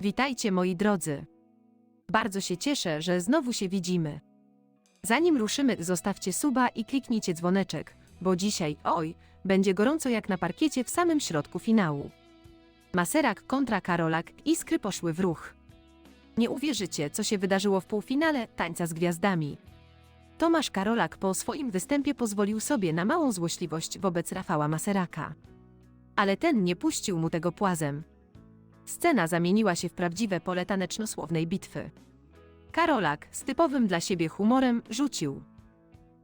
Witajcie moi drodzy. Bardzo się cieszę, że znowu się widzimy. Zanim ruszymy, zostawcie suba i kliknijcie dzwoneczek, bo dzisiaj, oj, będzie gorąco jak na parkiecie w samym środku finału. Maserak kontra Karolak, iskry poszły w ruch. Nie uwierzycie, co się wydarzyło w półfinale Tańca z Gwiazdami. Tomasz Karolak po swoim występie pozwolił sobie na małą złośliwość wobec Rafała Maseraka. Ale ten nie puścił mu tego płazem. Scena zamieniła się w prawdziwe pole taneczno-słownej bitwy. Karolak z typowym dla siebie humorem rzucił.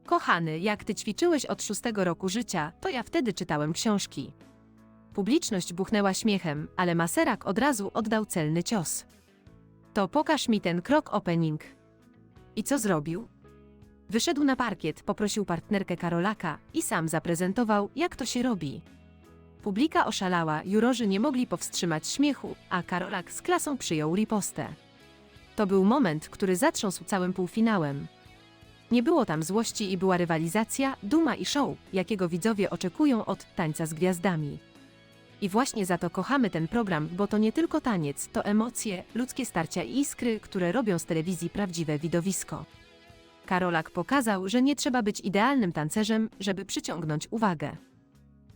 Kochany, jak ty ćwiczyłeś od szóstego roku życia, to ja wtedy czytałem książki. Publiczność buchnęła śmiechem, ale Maserak od razu oddał celny cios. To pokaż mi ten krok opening. I co zrobił? Wyszedł na parkiet, poprosił partnerkę Karolaka i sam zaprezentował, jak to się robi. Publika oszalała, jurorzy nie mogli powstrzymać śmiechu, a Karolak z klasą przyjął ripostę. To był moment, który zatrząsł całym półfinałem. Nie było tam złości i była rywalizacja, duma i show, jakiego widzowie oczekują od tańca z gwiazdami. I właśnie za to kochamy ten program, bo to nie tylko taniec, to emocje, ludzkie starcia i iskry, które robią z telewizji prawdziwe widowisko. Karolak pokazał, że nie trzeba być idealnym tancerzem, żeby przyciągnąć uwagę.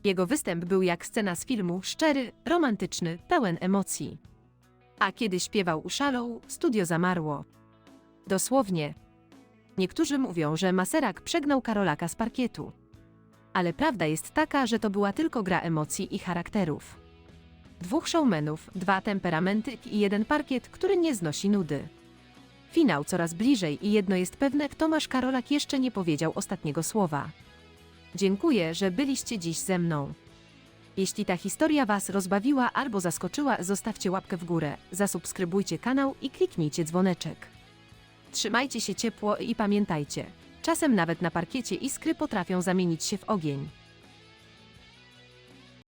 Jego występ był jak scena z filmu, szczery, romantyczny, pełen emocji. A kiedy śpiewał u Shallow, studio zamarło. Dosłownie. Niektórzy mówią, że Maserak przegnał Karolaka z parkietu. Ale prawda jest taka, że to była tylko gra emocji i charakterów. Dwóch showmenów, dwa temperamenty i jeden parkiet, który nie znosi nudy. Finał coraz bliżej i jedno jest pewne, Tomasz Karolak jeszcze nie powiedział ostatniego słowa. Dziękuję, że byliście dziś ze mną. Jeśli ta historia Was rozbawiła albo zaskoczyła, zostawcie łapkę w górę, zasubskrybujcie kanał i kliknijcie dzwoneczek. Trzymajcie się ciepło i pamiętajcie, czasem nawet na parkiecie iskry potrafią zamienić się w ogień.